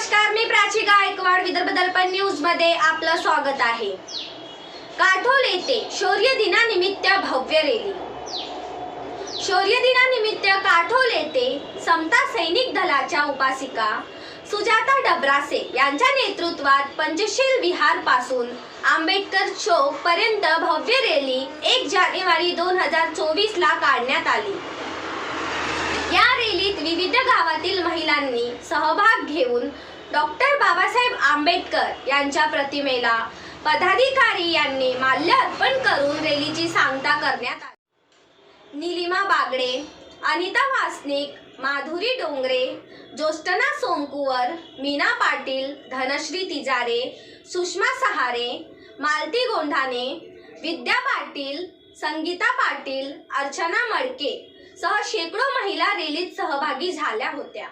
नमस्कार मी प्राची गायकवाड विदर्भ दर्पण न्यूजमध्ये आपलं स्वागत आहे. काठोल येथे शौर्य दिनानिमित्त भव्य रॅली. शौर्य दिनानिमित्त काठोल येथे समता सैनिक दलाच्या उपासिका सुजाता डबरासे यांच्या नेतृत्वात पंचशील विहारपासून आंबेडकर चौक पर्यंत भव्य रॅली एक जानेवारी दोन हजार चोवीस ला काढण्यात आली. विविध गावातील महिलांनी सहभाग घेऊन डॉक्टर बाबासाहेब आंबेडकर यांच्या प्रतिमेला पदाधिकारी यांनी माल्य अर्पण करून रॅलीची सांगता करण्यात आली. निलिमा बागडे अनिता वासनिक माधुरी डोंगरे ज्योष्टना सोमकुवर मीना पाटील धनश्री तिजारे सुषमा सहारे मालती गोंढाने विद्या पाटील संगीता पाटील अर्चना मडके सह शेकडो महिला रॅलीत सहभागी झाल्या होत्या.